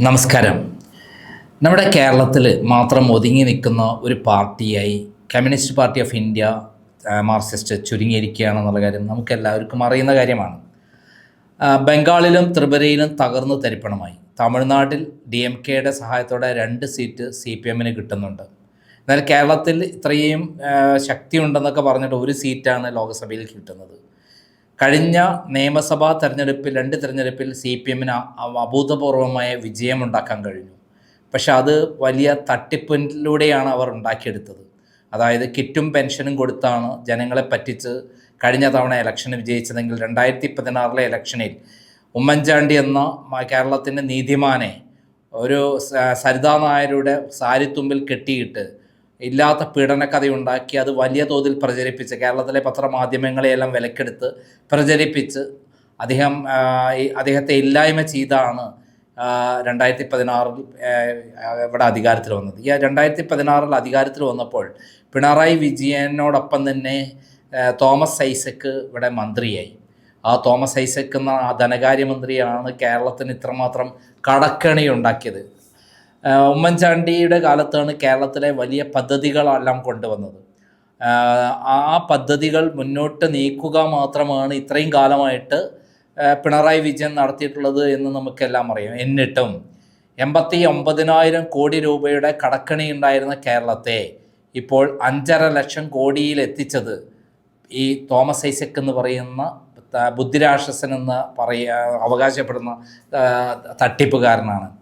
നമസ്കാരം. നമ്മുടെ കേരളത്തിൽ മാത്രം ഒതുങ്ങി നിൽക്കുന്ന ഒരു പാർട്ടിയായി Communist Party of India Marxist ചുരുങ്ങിയിരിക്കുകയാണെന്നുള്ള കാര്യം നമുക്ക് എല്ലാവർക്കും അറിയുന്ന കാര്യമാണ്. ബംഗാളിലും ത്രിപുരയിലും തകർന്നു തരിപ്പണമായി. തമിഴ്നാട്ടിൽ ഡി എം കെയുടെ സഹായത്തോടെ രണ്ട് സീറ്റ് സി പി എമ്മിന് കിട്ടുന്നുണ്ട്. എന്നാൽ കേരളത്തിൽ ഇത്രയും ശക്തിയുണ്ടെന്നൊക്കെ പറഞ്ഞിട്ട് ഒരു സീറ്റാണ് ലോക്സഭയിൽ കിട്ടുന്നത്. കഴിഞ്ഞ നിയമസഭാ തെരഞ്ഞെടുപ്പിൽ രണ്ട് തെരഞ്ഞെടുപ്പിൽ സി പി എമ്മിന് അഭൂതപൂർവമായ വിജയമുണ്ടാക്കാൻ കഴിഞ്ഞു. പക്ഷെ അത് വലിയ തട്ടിപ്പിലൂടെയാണ് അവർ ഉണ്ടാക്കിയെടുത്തത്. അതായത് കിറ്റും പെൻഷനും കൊടുത്താണ് ജനങ്ങളെ പറ്റിച്ച് കഴിഞ്ഞ തവണ ഇലക്ഷന് വിജയിച്ചതെങ്കിൽ രണ്ടായിരത്തി പതിനാറിലെ ഇലക്ഷനിൽ ഉമ്മൻചാണ്ടി എന്ന കേരളത്തിന്റെ നീതിമാനെ ഒരു സരിതാ നായരുടെ സാരിത്തുമ്പിൽ കെട്ടിയിട്ട് ഇല്ലാത്ത പീഡനക്കഥയുണ്ടാക്കി അത് വലിയ തോതിൽ പ്രചരിപ്പിച്ച് കേരളത്തിലെ പത്രമാധ്യമങ്ങളെയെല്ലാം വിലക്കെടുത്ത് പ്രചരിപ്പിച്ച് അദ്ദേഹം അദ്ദേഹത്തെ ഇല്ലായ്മ ചെയ്താണ് രണ്ടായിരത്തി പതിനാറിൽ ഇവിടെ അധികാരത്തിൽ വന്നത്. ഈ രണ്ടായിരത്തി പതിനാറിൽ അധികാരത്തിൽ വന്നപ്പോൾ പിണറായി വിജയനോടൊപ്പം തന്നെ തോമസ് ഐസക്ക് ഇവിടെ മന്ത്രിയായി. ആ തോമസ് ഐസക്ക് എന്ന ധനകാര്യമന്ത്രിയാണ് കേരളത്തിന് ഇത്രമാത്രം കടക്കണി ഉണ്ടാക്കിയത് ഉമ്മൻചാണ്ടിയുടെ കാലത്താണ് കേരളത്തിലെ വലിയ പദ്ധതികളെല്ലാം കൊണ്ടുവന്നത്. ആ, പദ്ധതികൾ മുന്നോട്ട് നീക്കുക മാത്രമാണ് ഇത്രയും കാലമായിട്ട് പിണറായി വിജയൻ നടത്തിയിട്ടുള്ളത് എന്ന് നമുക്കെല്ലാം അറിയാം. എന്നിട്ടും എൺപത്തി ഒമ്പതിനായിരം കോടി രൂപയുടെ കടക്കണി ഉണ്ടായിരുന്ന കേരളത്തെ ഇപ്പോൾ അഞ്ചര ലക്ഷം കോടിയിൽ എത്തിച്ചത് ഈ തോമസ് ഐസക് എന്ന് പറയുന്ന ബുദ്ധിരാക്ഷസൻ എന്ന് പറയ അവകാശപ്പെടുന്ന തട്ടിപ്പുകാരനാണ്.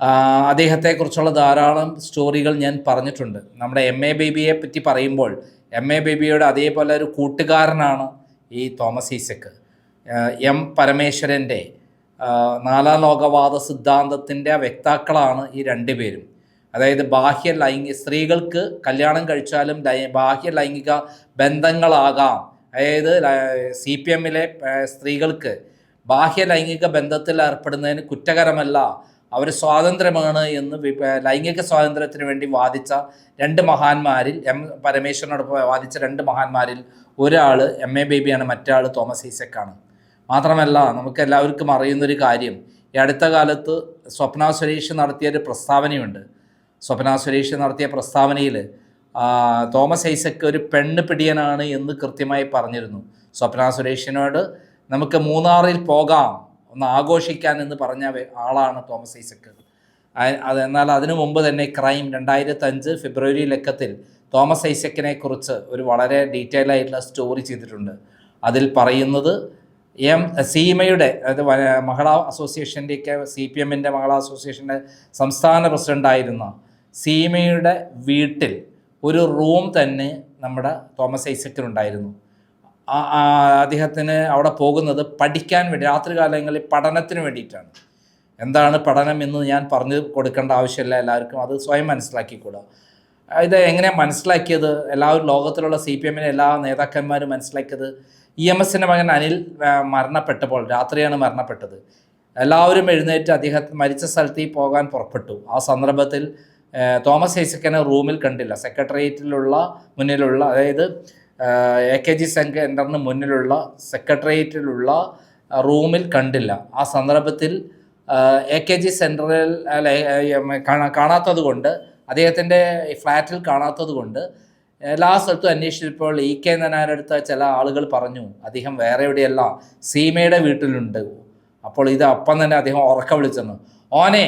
അദ്ദേഹത്തെക്കുറിച്ചുള്ള ധാരാളം സ്റ്റോറികൾ ഞാൻ പറഞ്ഞിട്ടുണ്ട്. നമ്മുടെ എം എ ബേബിയെ പറ്റി പറയുമ്പോൾ എം എ ബേബിയുടെ അതേപോലെ ഒരു കൂട്ടുകാരനാണ് ഈ തോമസ് ഈസക്ക്. എം പരമേശ്വരന്റെ നാലാം ലോകവാദ സിദ്ധാന്തത്തിന്റെ വ്യക്താക്കളാണ് ഈ രണ്ടുപേരും അതായത് ബാഹ്യ ലൈംഗിക സ്ത്രീകൾക്ക് കല്യാണം കഴിച്ചാലും ബാഹ്യ ലൈംഗിക ബന്ധങ്ങളാകാം. അതായത് സി പി എമ്മിലെ സ്ത്രീകൾക്ക് ബാഹ്യ ലൈംഗിക ബന്ധത്തിൽ ഏർപ്പെടുന്നതിന് കുറ്റകരമല്ല. അവർ സ്വാതന്ത്ര്യമാണ് എന്ന് ലൈംഗിക സ്വാതന്ത്ര്യത്തിന് വേണ്ടി വാദിച്ച രണ്ട് മഹാന്മാരിൽ എം പരമേശ്വരനോടൊപ്പം വാദിച്ച രണ്ട് മഹാന്മാരിൽ ഒരാൾ എം എ ബേബിയാണ് മറ്റാൾ തോമസ് ഈസക്കാണ്. മാത്രമല്ല നമുക്ക് എല്ലാവർക്കും അറിയുന്നൊരു കാര്യം. ഈ അടുത്ത കാലത്ത് സ്വപ്ന സുരേഷ് നടത്തിയൊരു പ്രസ്താവനയുണ്ട്. സ്വപ്ന സുരേഷ് നടത്തിയ പ്രസ്താവനയിൽ തോമസ് ഐസക്ക് ഒരു പെണ്ണ് പിടിയനാണ് എന്ന് കൃത്യമായി പറഞ്ഞിരുന്നു. സ്വപ്ന സുരേഷിനോട് നമുക്ക് മൂന്നാറിൽ പോകാം. ഒന്ന് ആഘോഷിക്കാൻ എന്ന് പറഞ്ഞ ആളാണ് തോമസ് ഐസക്ക്. അത് എന്നാൽ അതിനു മുമ്പ് തന്നെ ക്രൈം രണ്ടായിരത്തി അഞ്ച് ഫെബ്രുവരി ലക്കത്തിൽ തോമസ് ഐസക്കിനെ കുറിച്ച് ഒരു വളരെ ഡീറ്റെയിൽ ആയിട്ടുള്ള സ്റ്റോറി ചെയ്തിട്ടുണ്ട്. അതിൽ പറയുന്നത് എം സീമയുടെ അതായത് മഹള അസോസിയേഷന്റെയൊക്കെ സി പി എമ്മിന്റെ മഹിളാ അസോസിയേഷന്റെ സംസ്ഥാന പ്രസിഡന്റായിരുന്ന സീമയുടെ വീട്ടിൽ ഒരു റൂം തന്നെ നമ്മുടെ തോമസ് ഐസക്കിനുണ്ടായിരുന്നു. അദ്ദേഹത്തിന് അവിടെ പോകുന്നത് പഠിക്കാൻ വേണ്ടി രാത്രികാലങ്ങളിൽ പഠനത്തിന് വേണ്ടിയിട്ടാണ്. എന്താണ് പഠനം എന്ന് ഞാൻ പറഞ്ഞു കൊടുക്കേണ്ട ആവശ്യമില്ല എല്ലാവർക്കും. അത് സ്വയം മനസ്സിലാക്കിക്കൂടാ. ഇത് എങ്ങനെ മനസ്സിലാക്കിയത്? എല്ലാവരും ലോകത്തിലുള്ള സി പി എമ്മിലെ എല്ലാ നേതാക്കന്മാരും മനസ്സിലാക്കിയത്. ഇ എം എസിന്റെ മകൻ അനിൽ മരണപ്പെട്ടപ്പോൾ രാത്രിയാണ് മരണപ്പെട്ടത്. എല്ലാവരും എഴുന്നേറ്റ് അദ്ദേഹം മരിച്ച സ്ഥലത്തേക്ക് പോകാൻ പുറപ്പെട്ടു. ആ സന്ദർഭത്തിൽ തോമസ് ഐസക്കനെ റൂമിൽ കണ്ടില്ല. സെക്രട്ടേറിയറ്റിലുള്ള മുന്നിലുള്ള അതായത് എ കെ ജി സെന്ററിന് മുന്നിലുള്ള സെക്രട്ടേറിയറ്റിലുള്ള റൂമിൽ കണ്ടില്ല. ആ സന്ദർഭത്തിൽ എ കെ ജി സെന്ററിൽ കാണാത്തത് കൊണ്ട് അദ്ദേഹത്തിന്റെ ഫ്ലാറ്റിൽ കാണാത്തത് കൊണ്ട് എല്ലാ സ്ഥലത്തും അന്വേഷിച്ചപ്പോൾ ഇ കെ നനാരടുത്ത ചില ആളുകൾ പറഞ്ഞു അദ്ദേഹം വേറെ എവിടെയല്ല സീമയുടെ വീട്ടിലുണ്ട്. അപ്പോൾ ഇത് അപ്പം തന്നെ അദ്ദേഹം ഉറക്ക വിളിച്ചെന്നു. ഓനെ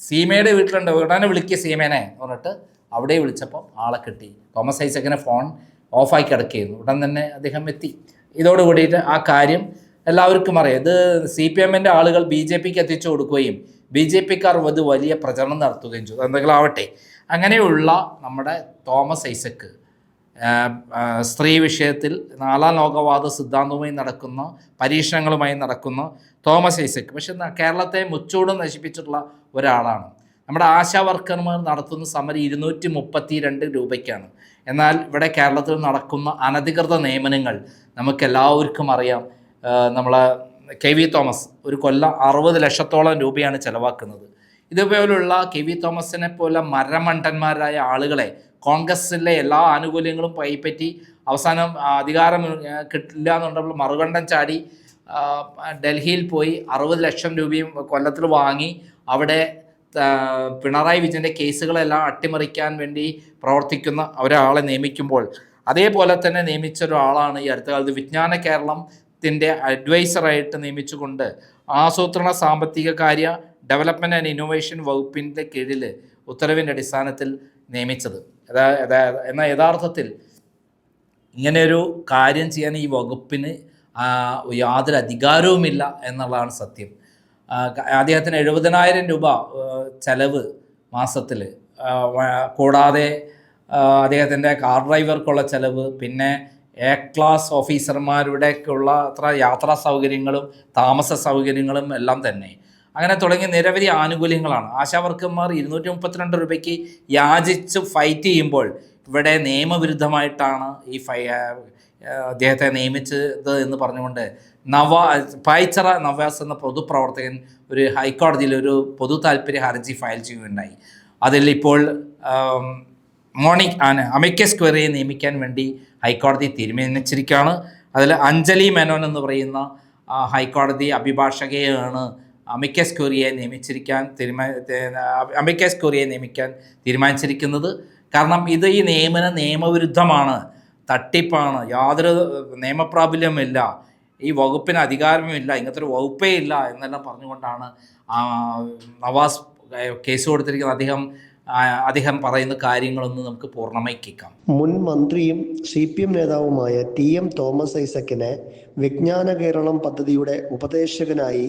സീമയുടെ വീട്ടിലുണ്ട് ഉടനെ വിളിക്കുക സീമേനെ എന്ന് പറഞ്ഞിട്ട് അവിടെ വിളിച്ചപ്പോൾ ആളെ കിട്ടി. തോമസ് ഐസക്കിന് ഫോൺ ഓഫായി കിടക്കുകയായിരുന്നു. ഉടൻ തന്നെ അദ്ദേഹം എത്തി. ഇതോട് കൂടിയിട്ട് ആ കാര്യം എല്ലാവർക്കും അറിയാം. ഇത് സി പി എമ്മിന്റെ ആളുകൾ ബി ജെ പിക്ക് എത്തിച്ചു കൊടുക്കുകയും ബി ജെ പിക്കാർ അത് വലിയ പ്രചരണം നടത്തുകയും ചെയ്തു. എന്തെങ്കിലും ആവട്ടെ അങ്ങനെയുള്ള നമ്മുടെ തോമസ് ഐസക്ക് സ്ത്രീ വിഷയത്തിൽ നാലാം ലോകവാദ സിദ്ധാന്തവുമായി നടക്കുന്ന പരീക്ഷണങ്ങളുമായി നടക്കുന്ന തോമസ് ഐസക്ക്. പക്ഷെ കേരളത്തെ മുച്ചൂടും നശിപ്പിച്ചിട്ടുള്ള ഒരാളാണ്. നമ്മുടെ ആശാ വർക്കർമാർ നടത്തുന്ന സമരം ഇരുന്നൂറ്റി മുപ്പത്തി രണ്ട് രൂപയ്ക്കാണ്. എന്നാൽ ഇവിടെ കേരളത്തിൽ നടക്കുന്ന അനധികൃത നിയമനങ്ങൾ നമുക്ക് എല്ലാവർക്കും അറിയാം നമ്മൾ കെ വി തോമസ് ഒരു കൊല്ലം അറുപത് ലക്ഷത്തോളം രൂപയാണ് ചെലവാക്കുന്നത്. ഇതുപോലുള്ള കെ വി തോമസിനെ പോലെ മരമണ്ടന്മാരായ ആളുകളെ കോൺഗ്രസിലെ എല്ലാ ആനുകൂല്യങ്ങളും കൈപ്പറ്റി അവസാനം അധികാരം കിട്ടില്ല എന്നുണ്ടെങ്കിൽ മറുകണ്ഠം ചാടി ഡൽഹിയിൽ പോയി അറുപത് ലക്ഷം രൂപയും കൊല്ലത്തിൽ വാങ്ങി അവിടെ പിണറായി വിജയന്റെ കേസുകളെല്ലാം അട്ടിമറിക്കാൻ വേണ്ടി പ്രവർത്തിക്കുന്ന ഒരാളെ നിയമിക്കുമ്പോൾ അതേപോലെ തന്നെ നിയമിച്ച ഒരാളാണ് ഈ അടുത്ത കാലത്ത് വിജ്ഞാന കേരളത്തിന്റെ അഡ്വൈസറായിട്ട് നിയമിച്ചുകൊണ്ട് ആസൂത്രണ സാമ്പത്തിക കാര്യ ഡെവലപ്മെന്റ് ആൻഡ് ഇന്നോവേഷൻ വകുപ്പിന്റെ കീഴിൽ ഉത്തരവിന്റെ അടിസ്ഥാനത്തിൽ നിയമിച്ചത്. എന്നാൽ യഥാർത്ഥത്തിൽ ഇങ്ങനെയൊരു കാര്യം ചെയ്യാൻ ഈ വകുപ്പിന് യാതൊരു അധികാരവുമില്ല എന്നുള്ളതാണ് സത്യം. അദ്ദേഹത്തിന് എഴുപതിനായിരം രൂപ ചെലവ് മാസത്തിൽ കൂടാതെ അദ്ദേഹത്തിന്റെ കാർ ഡ്രൈവർക്കുള്ള ചെലവ് പിന്നെ എ ക്ലാസ് ഓഫീസർമാരുടെയൊക്കെയുള്ള അത്ര യാത്രാ സൗകര്യങ്ങളും താമസ സൗകര്യങ്ങളും എല്ലാം തന്നെ. അങ്ങനെ തുടങ്ങി നിരവധി ആനുകൂല്യങ്ങളാണ്. ആശാവർക്കന്മാർ ഇരുന്നൂറ്റി മുപ്പത്തിരണ്ട് രൂപയ്ക്ക് യാചിച്ച് ഫൈറ്റ് ചെയ്യുമ്പോൾ ഇവിടെ നിയമവിരുദ്ധമായിട്ടാണ് ഈ ഫൈ അദ്ദേഹത്തെ നിയമിച്ചത് എന്ന് പറഞ്ഞുകൊണ്ട് നവ പായ്ച്ചറ നവാസ് എന്ന പൊതുപ്രവർത്തകൻ ഒരു ഹൈക്കോടതിയിൽ ഒരു പൊതു താല്പര്യ ഹർജി ഫയൽ ചെയ്യുകയുണ്ടായി. അതിൽ ഇപ്പോൾ മോണി മോണിക് സ്ക്വയറിയെ നിയമിക്കാൻ വേണ്ടി ഹൈക്കോടതി തീരുമാനിച്ചിരിക്കുകയാണ്. അതിൽ അഞ്ജലി മേനോൻ എന്ന് പറയുന്ന ഹൈക്കോടതി അഭിഭാഷകയാണ് അമിക്കസ് ക്വറിയെ നിയമിച്ചിരിക്കാൻ തീരുമാ അമിക്കസ് ക്വറിയെ നിയമിക്കാൻ തീരുമാനിച്ചിരിക്കുന്നത്. കാരണം ഇത് ഈ നിയമന നിയമവിരുദ്ധമാണ്. തട്ടിപ്പാണ്. യാതൊരു നിയമപ്രാബല്യമില്ല ഈ വകുപ്പിന് അധികാരമില്ല ഇങ്ങനത്തെ ഒരു വകുപ്പേ ഇല്ല എന്നെല്ലാം പറഞ്ഞുകൊണ്ടാണ് നവാസ് കേസ് കൊടുത്തിരിക്കുന്നത് അദ്ദേഹം അദ്ദേഹം പറയുന്ന കാര്യങ്ങളൊന്നും നമുക്ക് പൂർണമായി കേൾക്കാം മുൻ മന്ത്രിയും സി പി എം നേതാവുമായ ടി എം തോമസ് ഐസക്കിനെ വിജ്ഞാന കേരളം പദ്ധതിയുടെ ഉപദേശകനായി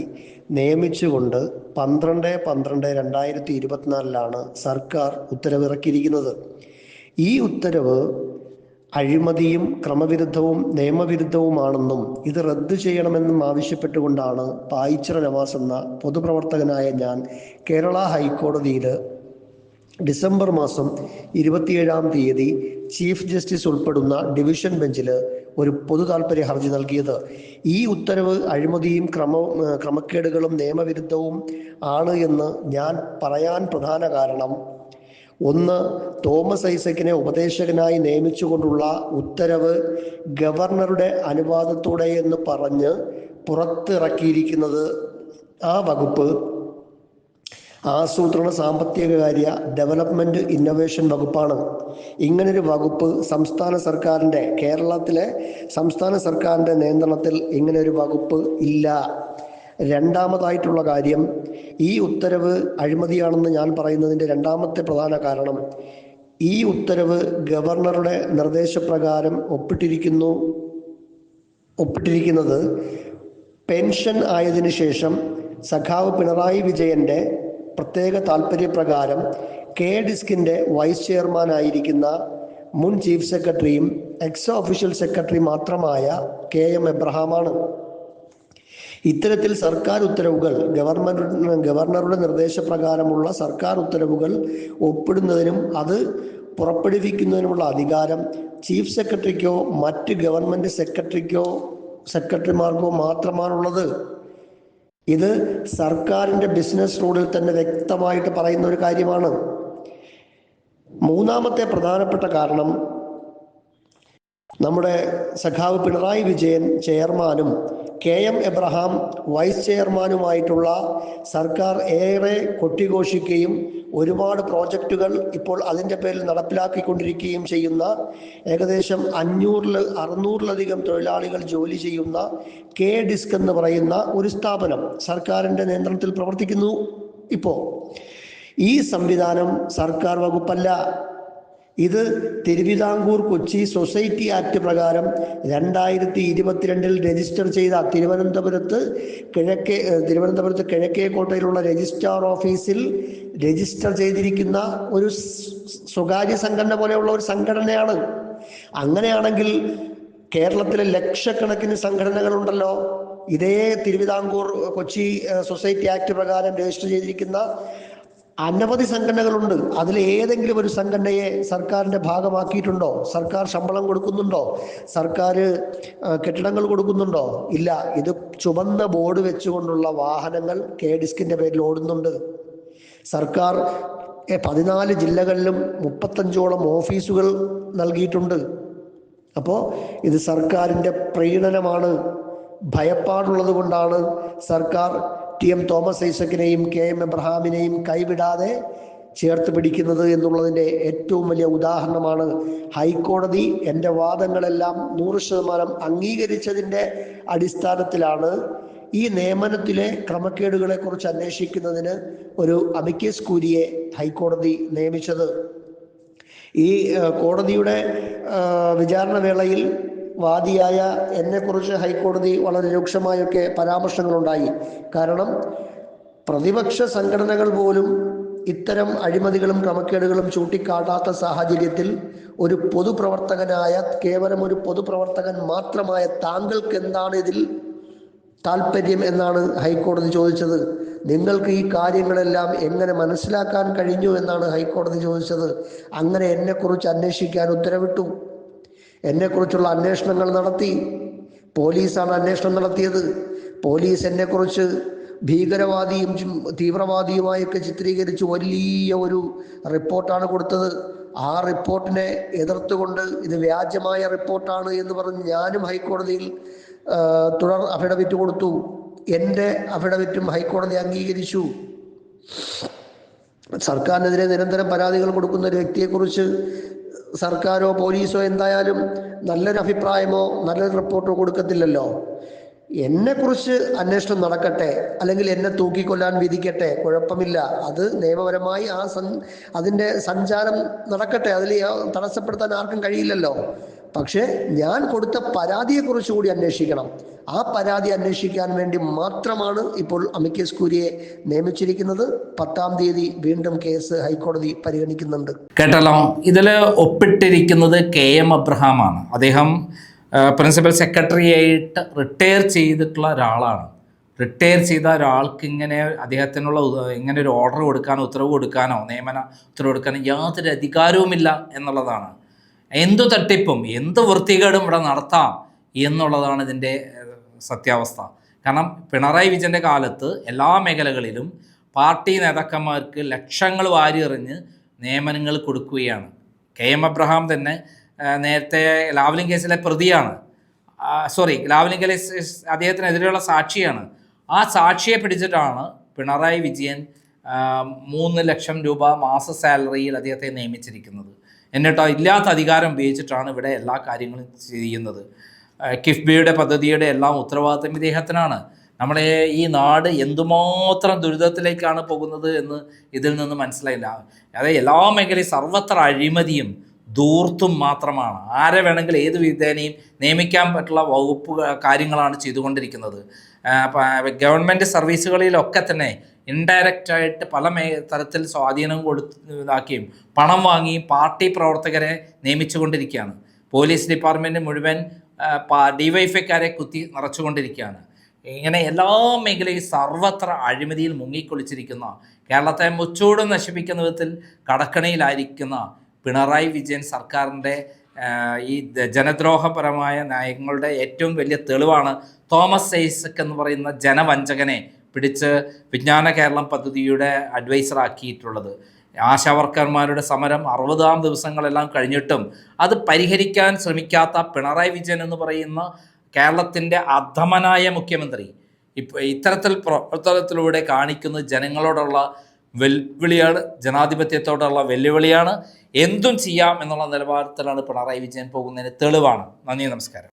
നിയമിച്ചുകൊണ്ട് പന്ത്രണ്ട് പന്ത്രണ്ട് രണ്ടായിരത്തി ഇരുപത്തിനാലിലാണ് സർക്കാർ ഉത്തരവിറക്കിയിരിക്കുന്നത്. ഈ ഉത്തരവ് അഴിമതിയും ക്രമവിരുദ്ധവും നിയമവിരുദ്ധവുമാണെന്നും ഇത് റദ്ദു ചെയ്യണമെന്നും ആവശ്യപ്പെട്ടുകൊണ്ടാണ് പായിച്ചിറ നവാസ് എന്ന പൊതുപ്രവർത്തകനായ ഞാൻ കേരള ഹൈക്കോടതിയിൽ ഡിസംബർ മാസം ഇരുപത്തിയേഴാം തീയതി ചീഫ് ജസ്റ്റിസ് ഉൾപ്പെടുന്ന ഡിവിഷൻ ബെഞ്ചിൽ ഒരു പൊതു താല്പര്യ ഹർജി നൽകിയത്. ഈ ഉത്തരവ് അഴിമതിയും ക്രമ ക്രമക്കേടുകളും നിയമവിരുദ്ധവും ആണ് എന്ന് ഞാൻ പറയാൻ പ്രധാന കാരണം ഒന്ന് തോമസ് ഐസക്കിനെ ഉപദേശകനായി നിയമിച്ചുകൊണ്ടുള്ള ഉത്തരവ് ഗവർണറുടെ അനുവാദത്തോടെ എന്ന് പറഞ്ഞ് പുറത്തിറക്കിയിരിക്കുന്നത് ആ വകുപ്പ്. ആസൂത്രണ സാമ്പത്തിക കാര്യ ഡെവലപ്മെന്റ് ഇന്നൊവേഷൻ വകുപ്പാണ്. ഇങ്ങനൊരു വകുപ്പ് സംസ്ഥാന സർക്കാരിന്റെ കേരളത്തിലെ സംസ്ഥാന സർക്കാരിന്റെ നിയന്ത്രണത്തിൽ ഇങ്ങനൊരു വകുപ്പ് ഇല്ല. രണ്ടാമതായിട്ടുള്ള കാര്യം ഈ ഉത്തരവ് അഴിമതിയാണെന്ന് ഞാൻ പറയുന്നതിന്റെ രണ്ടാമത്തെ പ്രധാന കാരണം ഈ ഉത്തരവ് ഗവർണറുടെ നിർദ്ദേശപ്രകാരം ഒപ്പിട്ടിരിക്കുന്നു. ഒപ്പിട്ടിരിക്കുന്നത് പെൻഷൻ ആയതിനു ശേഷം സഖാവ് പിണറായി വിജയന്റെ പ്രത്യേക താല്പര്യപ്രകാരം കെ ഡിസ്കിന്റെ വൈസ് ചെയർമാനായിരിക്കുന്ന മുൻ chief secretary ex official secretary മാത്രമായ കെ എം എബ്രഹാമാണ്. ഇത്തരത്തിൽ സർക്കാർ ഉത്തരവുകൾ ഗവർണർ ഗവർണറുടെ നിർദ്ദേശപ്രകാരമുള്ള സർക്കാർ ഉത്തരവുകൾ ഒപ്പിടുന്നതിനും അത് പുറപ്പെടുവിക്കുന്നതിനുമുള്ള അധികാരം ചീഫ് സെക്രട്ടറിക്കോ മറ്റ് ഗവൺമെന്റ് സെക്രട്ടറിക്കോ സെക്രട്ടറിമാർക്കോ മാത്രമാണുള്ളത്. ഇത് സർക്കാരിന്റെ ബിസിനസ് റൂളിൽ തന്നെ വ്യക്തമായിട്ട് പറയുന്ന ഒരു കാര്യമാണ്. മൂന്നാമത്തെ പ്രധാനപ്പെട്ട കാരണം നമ്മുടെ സഖാവ് പിണറായി വിജയൻ ചെയർമാനും കെ എം എബ്രഹാം വൈസ് ചെയർമാനുമായിട്ടുള്ള സർക്കാർ ഏറെ കൊട്ടിഘോഷിക്കുകയും ഒരുപാട് പ്രോജക്റ്റുകൾ ഇപ്പോൾ അതിന്റെ പേരിൽ നടപ്പിലാക്കിക്കൊണ്ടിരിക്കുകയും ചെയ്യുന്ന ഏകദേശം അഞ്ഞൂറിൽ അറുന്നൂറിലധികം തൊഴിലാളികൾ ജോലി ചെയ്യുന്ന കെ ഡിസ്ക് എന്ന് പറയുന്ന ഒരു സ്ഥാപനം സർക്കാരിന്റെ നിയന്ത്രണത്തിൽ പ്രവർത്തിക്കുന്നു. ഇപ്പോൾ ഈ സംവിധാനം സർക്കാർ വകുപ്പല്ല. ഇത് തിരുവിതാംകൂർ കൊച്ചി സൊസൈറ്റി ആക്ട് പ്രകാരം രണ്ടായിരത്തി ഇരുപത്തിരണ്ടിൽ രജിസ്റ്റർ ചെയ്ത തിരുവനന്തപുരത്ത് കിഴക്കേ തിരുവനന്തപുരത്ത് തിരുവനന്തപുരത്ത് കിഴക്കേക്കോട്ടയിലുള്ള രജിസ്ട്രാർ ഓഫീസിൽ രജിസ്റ്റർ ചെയ്തിരിക്കുന്ന ഒരു സ്വകാര്യ സംഘടന പോലെയുള്ള ഒരു സംഘടനയാണ്. അങ്ങനെയാണെങ്കിൽ കേരളത്തിലെ ലക്ഷക്കണക്കിന് സംഘടനകളുണ്ടല്ലോ. ഇതേ തിരുവിതാംകൂർ കൊച്ചി സൊസൈറ്റി ആക്ട് പ്രകാരം രജിസ്റ്റർ ചെയ്തിരിക്കുന്ന അനവധി സംഘടനകളുണ്ട്. അതിൽ ഏതെങ്കിലും ഒരു സംഘടനയെ സർക്കാരിന്റെ ഭാഗമാക്കിയിട്ടുണ്ടോ? സർക്കാർ ശമ്പളം കൊടുക്കുന്നുണ്ടോ? സർക്കാർ കെട്ടിടങ്ങൾ കൊടുക്കുന്നുണ്ടോ? ഇല്ല. ഇത് ചുവന്ന ബോർഡ് വെച്ചുകൊണ്ടുള്ള വാഹനങ്ങൾ കെ ഡിസ്കിന്റെ പേരിൽ ഓടുന്നുണ്ട്. സർക്കാർ പതിനാല് ജില്ലകളിലും മുപ്പത്തഞ്ചോളം ഓഫീസുകൾ നൽകിയിട്ടുണ്ട്. അപ്പോൾ ഇത് സർക്കാരിന്റെ പ്രീണനമാണ്. ഭയപ്പാടുള്ളത് കൊണ്ടാണ് സർക്കാർ ടി എം തോമസ് ഐസക്കിനെയും കെ എം എബ്രഹാമിനെയും കൈവിടാതെ ചേർത്ത് പിടിക്കുന്നത് എന്നുള്ളതിന്റെ ഏറ്റവും വലിയ ഉദാഹരണമാണ് ഹൈക്കോടതി. എന്റെ വാദങ്ങളെല്ലാം നൂറ് ശതമാനം അംഗീകരിച്ചതിന്റെ അടിസ്ഥാനത്തിലാണ് ഈ നിയമനത്തിലെ ക്രമക്കേടുകളെ കുറിച്ച് അന്വേഷിക്കുന്നതിന് ഒരു അമിക്കസ് കൂരിയെ ഹൈക്കോടതി നിയമിച്ചത്. ഈ കോടതിയുടെ വിചാരണ വേളയിൽ വാദിയായ എന്നെക്കുറിച്ച് ഹൈക്കോടതി വളരെ രൂക്ഷമായൊക്കെ പരാമർശങ്ങളുണ്ടായി. കാരണം പ്രതിപക്ഷ സംഘടനകൾ പോലും ഇത്തരം അഴിമതികളും ക്രമക്കേടുകളും ചൂണ്ടിക്കാട്ടാത്ത സാഹചര്യത്തിൽ ഒരു പൊതുപ്രവർത്തകനായ കേവലം ഒരു പൊതുപ്രവർത്തകൻ മാത്രമായ താങ്കൾക്ക് എന്താണ് ഇതിൽ താല്പര്യം എന്നാണ് ഹൈക്കോടതി ചോദിച്ചത്. നിങ്ങൾക്ക് ഈ കാര്യങ്ങളെല്ലാം എങ്ങനെ മനസ്സിലാക്കാൻ കഴിഞ്ഞു എന്നാണ് ഹൈക്കോടതി ചോദിച്ചത്. അങ്ങനെ എന്നെക്കുറിച്ച് അന്വേഷിക്കാൻ ഉത്തരവിട്ടു. എന്നെക്കുറിച്ചുള്ള അന്വേഷണങ്ങൾ നടത്തി. പോലീസാണ് അന്വേഷണം നടത്തിയത്. പോലീസ് എന്നെക്കുറിച്ച് ഭീകരവാദിയും തീവ്രവാദിയുമായൊക്കെ ചിത്രീകരിച്ച് വലിയ ഒരു റിപ്പോർട്ടാണ് കൊടുത്തത്. ആ റിപ്പോർട്ടിനെ എതിർത്തുകൊണ്ട് ഇത് വ്യാജമായ റിപ്പോർട്ടാണ് എന്ന് പറഞ്ഞ് ഞാനും ഹൈക്കോടതിയിൽ തുടർ അഫിഡവിറ്റ് കൊടുത്തു. എന്റെ അഫിഡവിറ്റും ഹൈക്കോടതി അംഗീകരിച്ചു. സർക്കാരിനെതിരെ നിരന്തരം പരാതികൾ കൊടുക്കുന്ന ഒരു വ്യക്തിയെക്കുറിച്ച് സർക്കാരോ പോലീസോ എന്തായാലും നല്ലൊരു അഭിപ്രായമോ നല്ലൊരു റിപ്പോർട്ടോ കൊടുക്കത്തില്ലല്ലോ. എന്നെക്കുറിച്ച് അന്വേഷണം നടക്കട്ടെ അല്ലെങ്കിൽ എന്നെ തൂക്കിക്കൊല്ലാൻ വിധിക്കട്ടെ കുഴപ്പമില്ല. അത് നിയമപരമായി ആ സൻ അതിന്റെ സഞ്ചാരം നടക്കട്ടെ. അതിൽ തടസ്സപ്പെടുത്താൻ ആർക്കും കഴിയില്ലല്ലോ. പക്ഷേ ഞാൻ കൊടുത്ത പരാതിയെക്കുറിച്ച് കൂടി അന്വേഷിക്കണം. ആ പരാതി അന്വേഷിക്കാൻ വേണ്ടി മാത്രമാണ് ഇപ്പോൾ അമിക്കസ് കൂരിയെ നിയമിച്ചിരിക്കുന്നത്. പത്താം തീയതി വീണ്ടും കേസ് ഹൈക്കോടതി പരിഗണിക്കുന്നുണ്ട്. കേട്ടല്ലോ. ഇതിൽ ഒപ്പിട്ടിരിക്കുന്നത് കെ എം അബ്രഹാമാണ്. അദ്ദേഹം പ്രിൻസിപ്പൽ സെക്രട്ടറി ആയിട്ട് റിട്ടയർ ചെയ്തിട്ടുള്ള ഒരാളാണ്. റിട്ടയർ ചെയ്ത ഒരാൾക്ക് ഇങ്ങനെ അദ്ദേഹത്തിനുള്ള ഇങ്ങനെ ഒരു ഓർഡർ കൊടുക്കാനോ ഉത്തരവ് കൊടുക്കാനോ നിയമന ഉത്തരവ് കൊടുക്കാനോ യാതൊരു അധികാരവുമില്ല എന്നുള്ളതാണ്. എന്തു തട്ടിപ്പും എന്ത് വൃത്തികേടും ഇവിടെ നടത്താം എന്നുള്ളതാണ് ഇതിന്റെ സത്യാവസ്ഥ. കാരണം പിണറായി വിജയന്റെ കാലത്ത് എല്ലാ മേഖലകളിലും പാർട്ടി നേതാക്കന്മാർക്ക് ലക്ഷങ്ങൾ വാരിയെറിഞ്ഞ് നിയമനങ്ങൾ കൊടുക്കുകയാണ്. കെ എം അബ്രഹാം തന്നെ നേരത്തെ ലാവ്ലിംഗ് കേസിലെ പ്രതിയാണ്. സോറി ലാവ്ലിംഗ് കേസ് അദ്ദേഹത്തിനെതിരെയുള്ള സാക്ഷിയാണ്. ആ സാക്ഷിയെ പിടിച്ചിട്ടാണ് പിണറായി വിജയൻ മൂന്ന് ലക്ഷം രൂപ മാസ സാലറിയിൽ അദ്ദേഹത്തെ നിയമിച്ചിരിക്കുന്നത്. എന്നിട്ടോ ഇല്ലാത്ത അധികാരം ഉപയോഗിച്ചിട്ടാണ് ഇവിടെ എല്ലാ കാര്യങ്ങളും ചെയ്യുന്നത്. കിഫ്ബിയുടെ പദ്ധതിയുടെ എല്ലാം ഉത്തരവാദിത്തം ഇദ്ദേഹത്തിനാണ്. നമ്മളെ ഈ നാട് എന്തുമാത്രം ദുരിതത്തിലേക്കാണ് പോകുന്നത് എന്ന് ഇതിൽ നിന്ന് മനസ്സിലായില്ല. അതായത് എല്ലാ മേഖലയും സർവത്ര അഴിമതിയും ദൂർത്തും മാത്രമാണ്. ആരെ വേണമെങ്കിൽ ഏത് വിധേനയും നിയമിക്കാൻ പറ്റുള്ള വകുപ്പ് കാര്യങ്ങളാണ് ചെയ്തുകൊണ്ടിരിക്കുന്നത്. ഗവൺമെന്റ് സർവീസുകളിലൊക്കെ തന്നെ ഇൻഡയറക്റ്റ് ആയിട്ട് പല മേ തരത്തിൽ സ്വാധീനം കൊടുത്ത് ഇതാക്കിയും പണം വാങ്ങി പാർട്ടി പ്രവർത്തകരെ നിയമിച്ചുകൊണ്ടിരിക്കുകയാണ്. പോലീസ് ഡിപ്പാർട്ട്മെന്റ് മുഴുവൻ ഡിവൈഫൈക്കാരെ കുത്തി നിറച്ചുകൊണ്ടിരിക്കുകയാണ്. ഇങ്ങനെ എല്ലാ മേഖലയും സർവത്ര അഴിമതിയിൽ മുങ്ങിക്കൊളിച്ചിരിക്കുന്ന കേരളത്തെ മുച്ചൂടും നശിപ്പിക്കുന്ന വിധത്തിൽ കടക്കണിയിലായിരിക്കുന്ന പിണറായി വിജയൻ സർക്കാരിന്റെ ഈ ജനദ്രോഹപരമായ നയങ്ങളുടെ ഏറ്റവും വലിയ തെളിവാണ് തോമസ് ഐസക് എന്ന് പറയുന്ന ജനവഞ്ചകനെ പിടിച്ച് വിജ്ഞാന കേരളം പദ്ധതിയുടെ അഡ്വൈസറാക്കിയിട്ടുള്ളത് ആശാവർക്കർമാരുടെ സമരം അറുപതാം ദിവസങ്ങളെല്ലാം കഴിഞ്ഞിട്ടും അത് പരിഹരിക്കാൻ ശ്രമിക്കാത്ത പിണറായി വിജയൻ എന്ന് പറയുന്ന കേരളത്തിന്റെ അധമനായ മുഖ്യമന്ത്രി ഇപ്പോൾ ഇത്തരത്തിൽ പ്രവർത്തനത്തിലൂടെ കാണിക്കുന്നത് ജനങ്ങളോടുള്ള വെല്ലുവിളിയാണ് ജനാധിപത്യത്തോടുള്ള വെല്ലുവിളിയാണ്. എന്തും ചെയ്യാം എന്നുള്ള നിലവാരത്തിലാണ് പിണറായി വിജയൻ പോകുന്നതിന് തെളിവാണ്. നന്ദി നമസ്കാരം.